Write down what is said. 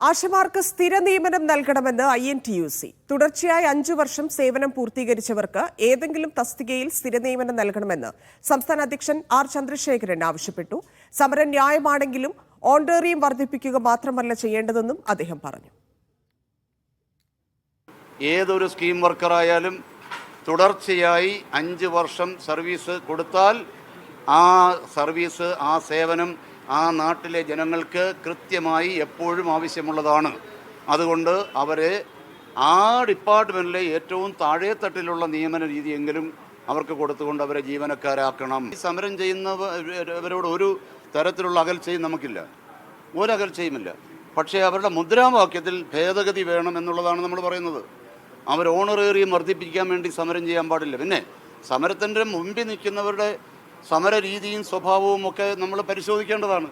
ആശമാർക്ക് സ്ഥിര നിയമനം നൽകണമെന്ന് I N T U C. തുടർച്ചയായി അഞ്ചു വർഷം സേവനം പൂർത്തീകരിച്ചവർക്ക് ഏതെങ്കിലും തസ്തികയിൽ സ്ഥിര നിയമനം നൽകണമെന്ന് സംസ്ഥാന അധ്യക്ഷൻ ആർ ചന്ദ്രശേഖരൻ ആവശ്യപ്പെട്ടു. സമരം ന്യായമാണെങ്കിലും ഓണ്ടേറിയം വർദ്ധിപ്പിക്കുക മാത്രമല്ല ചെയ്യേണ്ടതെന്നും അദ്ദേഹം പറഞ്ഞു. ഏതൊരു സ്കീം വർക്കറായാലും തുടർച്ചയായി അഞ്ച് വർഷം സർവീസ് കൊടുത്താൽ ആ സർവീസ് ആ സേവനം ആ നാട്ടിലെ ജനങ്ങൾക്ക് കൃത്യമായി എപ്പോഴും ആവശ്യമുള്ളതാണ്. അതുകൊണ്ട് അവരെ ആ ഡിപ്പാർട്ട്മെന്റിലെ ഏറ്റവും താഴെത്തട്ടിലുള്ള നിയമന രീതിയെങ്കിലും അവർക്ക് കൊടുത്തുകൊണ്ട് അവരെ ജീവനക്കാരാക്കണം. ഈ സമരം ചെയ്യുന്നവരോട് ഒരു തരത്തിലുള്ള അകൽച്ചയും നമുക്കില്ല. ഒരകൽച്ചയുമില്ല. പക്ഷേ അവരുടെ മുദ്രാവാക്യത്തിൽ ഭേദഗതി വേണം എന്നുള്ളതാണ് നമ്മൾ പറയുന്നത്. അവർ ഓണറേറിയം വർദ്ധിപ്പിക്കാൻ വേണ്ടി സമരം ചെയ്യാൻ പാടില്ല. പിന്നെ സമരത്തിന്റെ മുമ്പിൽ നിൽക്കുന്നവരുടെ സമര രീതിയും സ്വഭാവവും ഒക്കെ നമ്മൾ പരിശോധിക്കേണ്ടതാണ്.